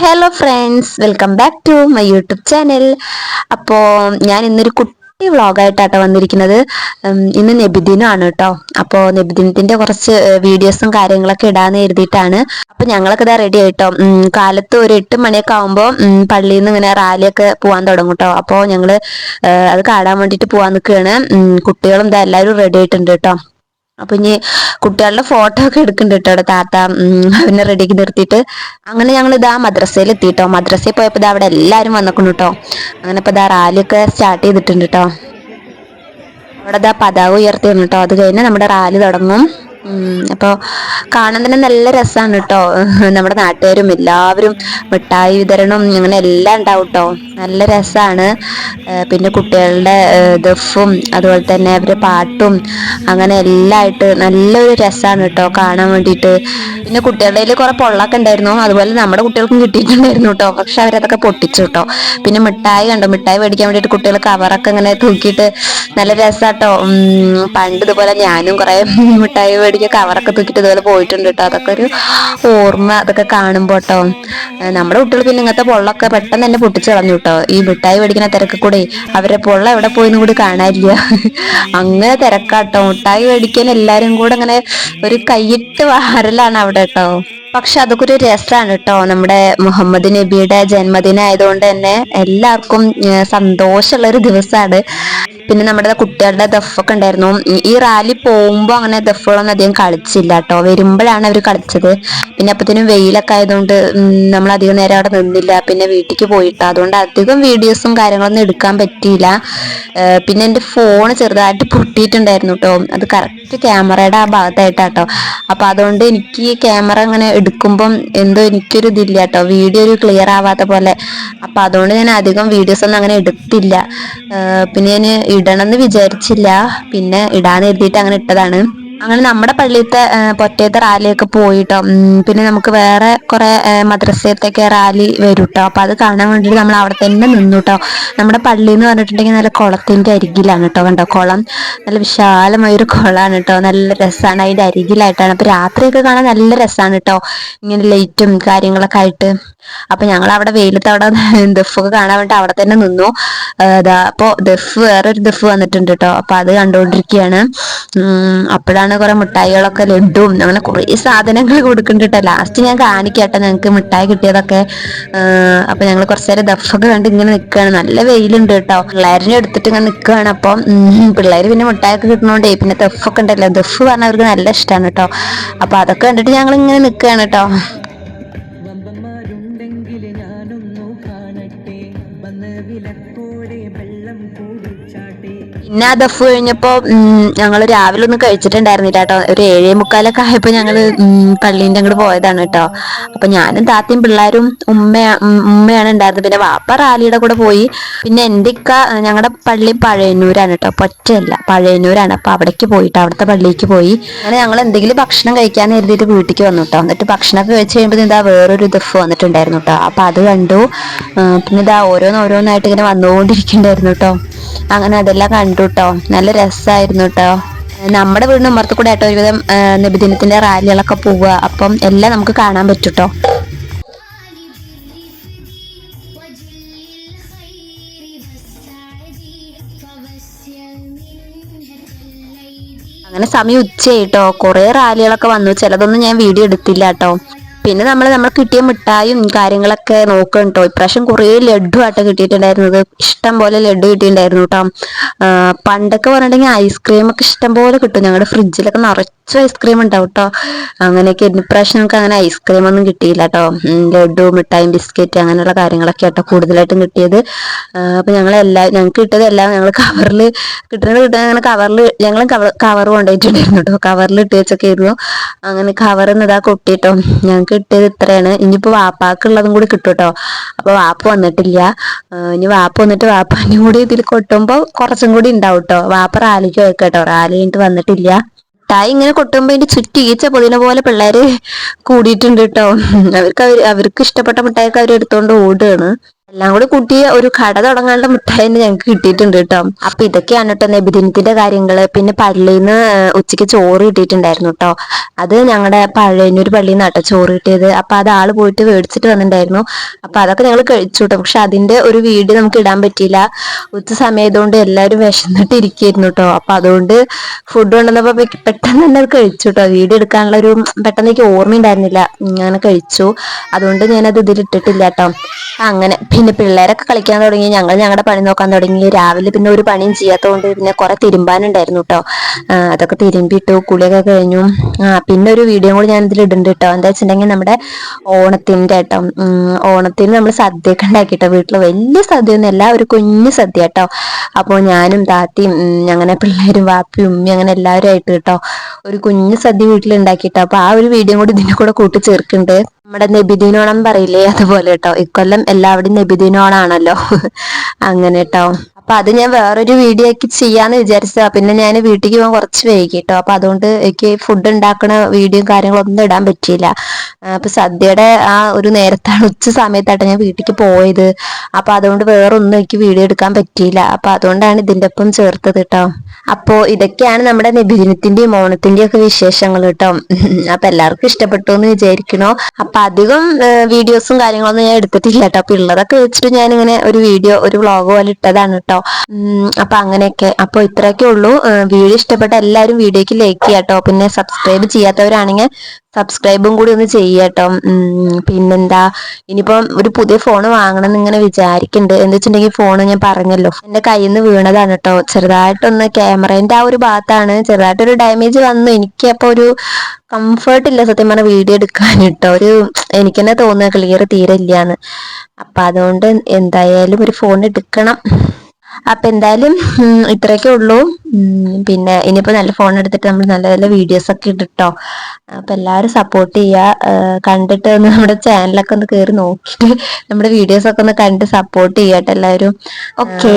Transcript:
Hello friends welcome back to my YouTube channel അപ്പോൾ ഞാൻ ഇന്നൊരു കുട്ടി വ്ളോഗായിട്ടാട്ടോ വന്നിരിക്കുന്നത്. ഇന്ന് നബിദിനമാണ് കേട്ടോ അപ്പോൾ നബിദിനത്തിന്റെ കുറച്ച് വീഡിയോസും കാര്യങ്ങളൊക്കെ ഇടാന്ന് എഴുതിയിട്ടാണ്. അപ്പോൾ ഞങ്ങളൊക്കെ ഇതാ റെഡി ആയിട്ടോ. കാലത്ത് ഒരു എട്ട് മണിയൊക്കെ ആകുമ്പോൾ പള്ളിയിൽ നിന്ന് ഇങ്ങനെ റാലിയൊക്കെ പോകാൻ തുടങ്ങും കേട്ടോ അപ്പോൾ ഞങ്ങൾ അത് കാണാൻ വേണ്ടിയിട്ട് പോകാൻ നിൽക്കുകയാണ് കുട്ടികളും ഇതാ എല്ലാവരും റെഡി ആയിട്ടുണ്ട് കേട്ടോ അപ്പൊ ഇനി കുട്ടികളുടെ ഫോട്ടോ ഒക്കെ എടുക്കുന്നുണ്ട് കേട്ടോ. താത്ത അവനെ റെഡിക്ക് നിർത്തിയിട്ട്. അങ്ങനെ ഞങ്ങൾ ഇതാ മദ്രസയിൽ എത്തിട്ടോ. മദ്രസയിൽ പോയപ്പോ ഇതാ അവിടെ എല്ലാരും വന്നിക്കുന്നു കേട്ടോ. അങ്ങനെ ഇപ്പൊ ഇതാ റാലിയൊക്കെ സ്റ്റാർട്ട് ചെയ്തിട്ടുണ്ട് കേട്ടോ. അവിടെ ഇതാ പതാക ഉയർത്തിയാണ് കേട്ടോ. അത് കഴിഞ്ഞ് നമ്മുടെ റാലി തുടങ്ങും. ഉം, അപ്പൊ കാണാൻ തന്നെ നല്ല രസമാണ് കേട്ടോ നമ്മുടെ നാട്ടുകാരും എല്ലാവരും മിഠായി വിതരണം അങ്ങനെ എല്ലാം ഉണ്ടാവും കേട്ടോ നല്ല രസമാണ് പിന്നെ കുട്ടികളുടെ ദഫും അതുപോലെ തന്നെ അവരുടെ പാട്ടും അങ്ങനെ എല്ലാം ആയിട്ട് നല്ലൊരു രസമാണ് കേട്ടോ കാണാൻ വേണ്ടിയിട്ട്. പിന്നെ കുട്ടികളുടെ കയ്യിൽ കുറെ പൊള്ളൊക്കെ ഉണ്ടായിരുന്നു. അതുപോലെ നമ്മുടെ കുട്ടികൾക്കും കിട്ടിയിട്ടുണ്ടായിരുന്നു കേട്ടോ പക്ഷെ അവരതൊക്കെ പൊട്ടിച്ചു കേട്ടോ പിന്നെ മിഠായി കണ്ടോ? മിഠായി മേടിക്കാൻ വേണ്ടിയിട്ട് കുട്ടികൾ കവറൊക്കെ ഇങ്ങനെ തൂക്കിയിട്ട് നല്ല രസാട്ടോ ഉം, പണ്ട് ഇതുപോലെ ഞാനും കുറേ മിഠായി മേടിക്കുക കവറൊക്കെ തൂക്കിയിട്ട് ഇതുപോലെ പോയിട്ടുണ്ട് കേട്ടോ അതൊക്കെ ഒരു ഓർമ്മ അതൊക്കെ കാണുമ്പോൾ കേട്ടോ നമ്മുടെ കുട്ടികൾ പിന്നെ ഇങ്ങനത്തെ പൊള്ളൊക്കെ പെട്ടെന്ന് തന്നെ പൊട്ടിച്ച് കളഞ്ഞു കേട്ടോ ഈ മിഠായി മേടിക്കുന്ന തിരക്ക് കൂടെ അവരുടെ പൊള്ള എവിടെ പോയിന്ന് കൂടി കാണാനില്ല. അങ്ങനെ തിരക്കാട്ടോ. മിഠായി മേടിക്കാൻ എല്ലാരും കൂടെ അങ്ങനെ ഒരു കൈയിട്ട് വാരലാണ് അവിടെ കേട്ടോ പക്ഷെ അതൊക്കെ ഒരു രസമാണ് കേട്ടോ നമ്മുടെ മുഹമ്മദ് നബിയുടെ ജന്മദിനം ആയതുകൊണ്ട് തന്നെ എല്ലാവർക്കും സന്തോഷമുള്ള ഒരു ദിവസമാണ് പിന്നെ നമ്മുടെ കുട്ടികളുടെ ദഫൊക്കെ ഉണ്ടായിരുന്നു. ഈ- റാലി പോകുമ്പോൾ അങ്ങനെ ദഫുകളൊന്നും അധികം കളിച്ചില്ല കേട്ടോ വരുമ്പോഴാണ് അവർ കളിച്ചത്. പിന്നെ അപ്പത്തിനും വെയിലൊക്കെ ആയതുകൊണ്ട് നമ്മൾ അധികം നേരം അവിടെ നിന്നില്ല. പിന്നെ വീട്ടിലേക്ക് പോയിട്ട്. അതുകൊണ്ട് അധികം വീഡിയോസും കാര്യങ്ങളൊന്നും എടുക്കാൻ പറ്റിയില്ല. പിന്നെ എന്റെ ഫോൺ ചെറുതായിട്ട് പൊട്ടിയിട്ടുണ്ടായിരുന്നു കേട്ടോ അത് കറക്റ്റ് ക്യാമറയുടെ ആ ഭാഗത്തായിട്ടാട്ടോ അപ്പൊ അതുകൊണ്ട് എനിക്ക് ഈ ക്യാമറ അങ്ങനെ എടുക്കുമ്പം എന്തോ എനിക്കൊരു ഇതില്ല കേട്ടോ വീഡിയോ ഒരു ക്ലിയർ ആവാത്ത പോലെ. അപ്പൊ അതുകൊണ്ട് ഞാൻ അധികം വീഡിയോസ് ഒന്നും അങ്ങനെ എടുത്തില്ല. പിന്നെ ഞാൻ ഇടണം എന്ന് വിചാരിച്ചില്ല. പിന്നെ ഇടാന്ന് എഴുതിയിട്ട് അങ്ങനെ ഇട്ടതാണ്. അങ്ങനെ നമ്മുടെ പള്ളിയിലത്തെ ഏർ പൊറ്റയത്തെ റാലിയൊക്കെ പോയിട്ടോ. പിന്നെ നമുക്ക് വേറെ കുറെ മദ്രസയത്തൊക്കെ റാലി വരും കേട്ടോ അപ്പൊ അത് കാണാൻ വേണ്ടിയിട്ട് നമ്മൾ അവിടെ തന്നെ നിന്നുട്ടോ. നമ്മുടെ പള്ളി എന്ന് പറഞ്ഞിട്ടുണ്ടെങ്കിൽ നല്ല കുളത്തിന്റെ അരികിലാണ് കേട്ടോ കണ്ടോ. കുളം നല്ല വിശാലമായ ഒരു കുളമാണ് കേട്ടോ നല്ല രസമാണ് അതിന്റെ അരികിലായിട്ടാണ്. അപ്പൊ രാത്രിയൊക്കെ കാണാൻ നല്ല രസമാണ് കേട്ടോ ഇങ്ങനെ ലൈറ്റും കാര്യങ്ങളൊക്കെ ആയിട്ട്. അപ്പൊ ഞങ്ങൾ അവിടെ വെയിലത്ത് അവിടെ ദഫൊക്കെ കാണാൻ വേണ്ടി അവിടെ തന്നെ നിന്നു. അതാ അപ്പൊ ദഫ് വേറൊരു ദഫ് വന്നിട്ടുണ്ട് കേട്ടോ അപ്പൊ അത് കണ്ടുകൊണ്ടിരിക്കുകയാണ് ഉം, അപ്പോഴാണ് കുറെ മിഠായികളൊക്കെ ലഡുവും അങ്ങനെ കുറെ സാധനങ്ങൾ കൊടുക്കുന്നുണ്ട് ലാസ്റ്റ് ഞാൻ കാണിക്കട്ടെ ഞങ്ങൾക്ക് മിഠായി കിട്ടിയതൊക്കെ. അപ്പൊ ഞങ്ങൾ കുറച്ചു നേരം ദഫൊക്കെ കണ്ട് ഇങ്ങനെ നിൽക്കുകയാണ് നല്ല വെയിലുണ്ട് കേട്ടോ പിള്ളേരിനെ എടുത്തിട്ട് ഇങ്ങനെ നിൽക്കുകയാണ് അപ്പം പിള്ളേർ പിന്നെ മിഠായൊക്കെ കിട്ടണോണ്ടേ പിന്നെ ദഫൊക്കെ ഉണ്ടല്ലോ. ദഫ് പറഞ്ഞാൽ അവർക്ക് നല്ല ഇഷ്ടമാണ് കേട്ടോ അപ്പൊ അതൊക്കെ കണ്ടിട്ട് ഞങ്ങൾ ഇങ്ങനെ നിൽക്കുകയാണ് കേട്ടോ പിന്നെ ദഫ് കഴിഞ്ഞപ്പോ ഞങ്ങൾ രാവിലെ ഒന്നും കഴിച്ചിട്ടുണ്ടായിരുന്നില്ല കേട്ടോ. ഒരു ഏഴേ മുക്കാലൊക്കെ ആയപ്പോ ഞങ്ങൾ പള്ളീന്റെ അങ്ങോട്ട് പോയതാണ് കേട്ടോ. അപ്പൊ ഞാനും താത്തയും പിള്ളേരും ഉമ്മ ഉമ്മയാണ് ഉണ്ടായിരുന്നത്. പിന്നെ വാപ്പ റാലിയുടെ കൂടെ പോയി. പിന്നെ എന്റെ ഇക്ക ഞങ്ങളുടെ പള്ളി പഴയന്നൂരാണ് കേട്ടോ. പൊറ്റയല്ല പഴയന്നൂരാണ്. അപ്പൊ അവിടേക്ക് പോയിട്ട് അവിടുത്തെ പള്ളിക്ക് പോയി. അങ്ങനെ ഞങ്ങൾ എന്തെങ്കിലും ഭക്ഷണം കഴിക്കാൻ കരുതിയിട്ട് വീട്ടിലേക്ക് വന്നു കേട്ടോ. എന്നിട്ട് ഭക്ഷണമൊക്കെ കഴിച്ച് കഴിയുമ്പോൾ ഇതാ വേറൊരു ദഫ് വന്നിട്ടുണ്ടായിരുന്നു കേട്ടോ. അപ്പൊ അത് കണ്ടു. പിന്നെ ഇതാ ഓരോന്നോരോന്നായിട്ട് ഇങ്ങനെ വന്നുകൊണ്ടിരിക്കണ്ടായിരുന്നു കേട്ടോ. അങ്ങനെ അതെല്ലാം കണ്ടു കേട്ടോ നല്ല രസമായിരുന്നു കേട്ടോ നമ്മുടെ വീടിന് ഉമ്മർത്ത് കൂടെ ആട്ടോ ഒരുവിധം നബിദിനത്തിന്റെ റാലികളൊക്കെ പോവുക. അപ്പം എല്ലാം നമുക്ക് കാണാൻ പറ്റൂട്ടോ. അങ്ങനെ സമയം ഉച്ചയായിട്ടോ. കുറേ റാലികളൊക്കെ വന്നു. ചിലതൊന്നും ഞാൻ വീഡിയോ എടുത്തില്ല കേട്ടോ പിന്നെ നമ്മൾ നമ്മൾ കിട്ടിയ മിഠായും കാര്യങ്ങളൊക്കെ നോക്കണ്ടോ ഇപ്രാവശ്യം കുറേ ലഡു ആട്ടോ കിട്ടിയിട്ടുണ്ടായിരുന്നത്. ഇഷ്ടം പോലെ ലഡു കിട്ടിയിട്ടുണ്ടായിരുന്നു കേട്ടോ പണ്ടൊക്കെ പറഞ്ഞിട്ടുണ്ടെങ്കിൽ ഐസ്ക്രീം ഒക്കെ ഇഷ്ടം പോലെ കിട്ടും. ഞങ്ങളുടെ ഫ്രിഡ്ജിലൊക്കെ നിറച്ചും ഐസ്ക്രീം ഉണ്ടാവും കേട്ടോ അങ്ങനെയൊക്കെ. ഇപ്രാവശ്യം നമുക്ക് അങ്ങനെ ഐസ്ക്രീം ഒന്നും കിട്ടിയില്ല കേട്ടോ ലഡു മിഠായി ബിസ്ക്കറ്റ് അങ്ങനെയുള്ള കാര്യങ്ങളൊക്കെ കേട്ടോ കൂടുതലായിട്ടും കിട്ടിയത്. അപ്പൊ ഞങ്ങൾ എല്ലാ ഞങ്ങൾക്ക് കിട്ടിയത് എല്ലാം ഞങ്ങൾ കവറിൽ കിട്ടുന്നത് കിട്ടുന്ന അങ്ങനെ കവറിൽ ഞങ്ങൾ കവർ കവർ കൊണ്ടുപോയിട്ടുണ്ടായിരുന്നു കേട്ടോ കവറിൽ ഇട്ട് വെച്ചൊക്കെ ഇരുന്നു അങ്ങനെ കവറിൽ നിന്ന് കൊട്ടി കൊട്ടിട്ടോ. ഞങ്ങൾക്ക് കിട്ടിയത് ഇത്രയാണ്. ഇനിയിപ്പോ വാപ്പാക്കുള്ളതും കൂടി കിട്ടും കേട്ടോ അപ്പൊ വാപ്പ വന്നിട്ടില്ല. ഇനി വാപ്പ വന്നിട്ട് വാപ്പാനും കൂടി ഇതിൽ കൊട്ടുമ്പോൾ കുറച്ചും കൂടി ഉണ്ടാവും കേട്ടോ വാപ്പ റാലിക്ക് വെക്കട്ടോ റാലി കഴിഞ്ഞിട്ട് വന്നിട്ടില്ല. മിഠായി ഇങ്ങനെ കൊട്ടുമ്പോ അതിന്റെ ചുറ്റി ഈച്ച പൊതിന പോലെ പിള്ളേര് കൂടിയിട്ടുണ്ട് കേട്ടോ അവർക്ക് അവർക്ക് ഇഷ്ടപ്പെട്ട മിഠായിയൊക്കെ അവർ എടുത്തോണ്ട് ഓടുകയാണ് എല്ലാം കൂടി കൂട്ടി ഒരു കട തുടങ്ങാനുള്ള മിഠായി ഞങ്ങൾക്ക് കിട്ടിയിട്ടുണ്ട് കേട്ടോ അപ്പൊ ഇതൊക്കെയാണ് കേട്ടോ നബിദിനത്തിന്റെ കാര്യങ്ങൾ. പിന്നെ പള്ളിന്ന് നിന്ന് ഉച്ചയ്ക്ക് ചോറ് കിട്ടിയിട്ടുണ്ടായിരുന്നു കേട്ടോ അത് ഞങ്ങളുടെ പഴയന്നൂർ പള്ളിയിൽ നിന്നാട്ടോ ചോറ് കിട്ടിയത്. അപ്പൊ അത് ആൾ പോയിട്ട് മേടിച്ചിട്ട് വന്നിട്ടുണ്ടായിരുന്നു. അപ്പൊ അതൊക്കെ ഞങ്ങൾ കഴിച്ചു കേട്ടോ പക്ഷെ അതിന്റെ ഒരു വീഡിയോ നമുക്ക് ഇടാൻ പറ്റിയില്ല. ഉച്ച സമയതുകൊണ്ട് എല്ലാവരും വിശന്നിട്ട് ഇരിക്കായിരുന്നു കേട്ടോ അപ്പൊ അതുകൊണ്ട് ഫുഡ് കൊണ്ടുവന്നപ്പോ പെട്ടെന്ന് തന്നെ അത് കഴിച്ചു കേട്ടോ വീഡിയോ എടുക്കാനുള്ള ഒരു പെട്ടെന്ന് എനിക്ക് ഓർമ്മയുണ്ടായിരുന്നില്ല. ഞാൻ കഴിച്ചു. അതുകൊണ്ട് ഞാനത് ഇതിൽ ഇട്ടിട്ടില്ല കേട്ടോ അങ്ങനെ പിന്നെ പിള്ളേരൊക്കെ കളിക്കാൻ തുടങ്ങി. ഞങ്ങൾ ഞങ്ങളുടെ പണി നോക്കാൻ തുടങ്ങി. രാവിലെ പിന്നെ ഒരു പണിയും ചെയ്യാത്തതുകൊണ്ട് പിന്നെ കുറെ തിരുമ്പാനുണ്ടായിരുന്നു കേട്ടോ അതൊക്കെ തിരുമ്പിട്ടു കുളിയൊക്കെ കഴിഞ്ഞു. ആ പിന്നെ ഒരു വീഡിയോ കൂടി ഞാൻ ഇതിൽ ഇടുന്നുണ്ട് കേട്ടോ എന്താ വെച്ചിട്ടുണ്ടെങ്കിൽ നമ്മുടെ ഓണത്തിന്റെ കേട്ടോ ഓണത്തിന് നമ്മൾ സദ്യയൊക്കെ ഉണ്ടാക്കിട്ടോ വീട്ടിൽ വലിയ സദ്യ ഒന്നും അല്ല ഒരു കുഞ്ഞു സദ്യ കേട്ടോ അപ്പോൾ ഞാനും താത്തിയും അങ്ങനെ പിള്ളേരും വാപ്പിയും ഉമ്മയും അങ്ങനെ എല്ലാവരും ആയിട്ട് കേട്ടോ ഒരു കുഞ്ഞു സദ്യ വീട്ടിൽ ഉണ്ടാക്കിട്ടോ അപ്പൊ ആ ഒരു വീഡിയോ കൂടി ഇതിന്റെ കൂടെ കൂട്ടി ചേർക്കുന്നുണ്ട്. നമ്മുടെ നബിദിനോണം പറയില്ലേ അതുപോലെ കേട്ടോ. ഇക്കൊല്ലം എല്ലാവരുടെയും നബിദിനോണാണല്ലോ. അങ്ങനെ കേട്ടോ. അപ്പൊ അത് ഞാൻ വേറൊരു വീഡിയോ ഒക്കെ ചെയ്യാന്ന് വിചാരിച്ചതാ. പിന്നെ ഞാൻ വീട്ടിലേക്ക് പോകാൻ കുറച്ച് വൈകി കേട്ടോ അപ്പൊ അതുകൊണ്ട് എനിക്ക് ഫുഡ് ഉണ്ടാക്കണ വീഡിയോയും കാര്യങ്ങളൊന്നും ഇടാൻ പറ്റിയില്ല. അപ്പൊ സദ്യയുടെ ആ ഒരു നേരത്താണ് ഉച്ച സമയത്തായിട്ട് ഞാൻ വീട്ടിലേക്ക് പോയത്. അപ്പൊ അതുകൊണ്ട് വേറൊന്നും എനിക്ക് വീഡിയോ എടുക്കാൻ പറ്റിയില്ല. അപ്പൊ അതുകൊണ്ടാണ് ഇതിന്റെ ഒപ്പം ചേർത്തത് കേട്ടോ അപ്പോ ഇതൊക്കെയാണ് നമ്മുടെ നിബിദിനത്തിന്റെയും ഓണത്തിന്റെയും ഒക്കെ വിശേഷങ്ങൾ കേട്ടോ അപ്പൊ എല്ലാവർക്കും ഇഷ്ടപ്പെട്ടു എന്ന് വിചാരിക്കണോ അപ്പൊ അധികം വീഡിയോസും കാര്യങ്ങളൊന്നും ഞാൻ എടുത്തിട്ടില്ല കേട്ടോ അപ്പൊ ഉള്ളതൊക്കെ വെച്ചിട്ട് ഞാൻ ഇങ്ങനെ ഒരു വീഡിയോ ഒരു വ്ളോഗ് പോലെ ഇട്ടതാണ് കേട്ടോ ഉം, അപ്പൊ അങ്ങനെയൊക്കെ. അപ്പൊ ഇത്രയൊക്കെ ഉള്ളൂ. വീഡിയോ ഇഷ്ടപ്പെട്ട എല്ലാവരും വീഡിയോക്ക് ലൈക്ക് ചെയ്യാട്ടോ പിന്നെ സബ്സ്ക്രൈബ് ചെയ്യാത്തവരാണെങ്കിൽ സബ്സ്ക്രൈബും കൂടി ഒന്ന് ചെയ്യട്ടോ പിന്നെന്താ? ഇനിയിപ്പം ഒരു പുതിയ ഫോൺ വാങ്ങണം എന്ന് ഇങ്ങനെ വിചാരിക്കുന്നുണ്ട് എന്താ വെച്ചിട്ടുണ്ടെങ്കിൽ ഫോൺ ഞാൻ പറഞ്ഞല്ലോ. എന്റെ കയ്യിൽ നിന്ന് വീണതാണ് കേട്ടോ ചെറുതായിട്ടൊന്ന് ക്യാമറേന്റെ ആ ഒരു ഭാഗത്താണ്. ചെറുതായിട്ടൊരു ഡാമേജ് വന്നു. എനിക്ക് അപ്പൊ ഒരു കംഫർട്ട് ഇല്ല സത്യം പറഞ്ഞ വീഡിയോ എടുക്കാൻ കേട്ടോ ഒരു എനിക്ക് തന്നെ തോന്നുക ക്ലിയർ തീരെ ഇല്ലാന്ന്. അപ്പൊ അതുകൊണ്ട് എന്തായാലും ഒരു ഫോൺ എടുക്കണം. അപ്പൊ എന്തായാലും ഇത്രയൊക്കെ ഉള്ളൂ. പിന്നെ ഇനിയിപ്പോ നല്ല ഫോൺ എടുത്തിട്ട് നമ്മൾ നല്ല നല്ല വീഡിയോസ് ഒക്കെ ഇട്ടിട്ടോ അപ്പൊ എല്ലാവരും സപ്പോർട്ട് ചെയ്യുക കണ്ടിട്ട് ഒന്ന് നമ്മുടെ ചാനലൊക്കെ ഒന്ന് കയറി നോക്കിയിട്ട് നമ്മുടെ വീഡിയോസ് ഒക്കെ ഒന്ന് കണ്ട് സപ്പോർട്ട് ചെയ്യാട്ടോ എല്ലാവരും ഓക്കേ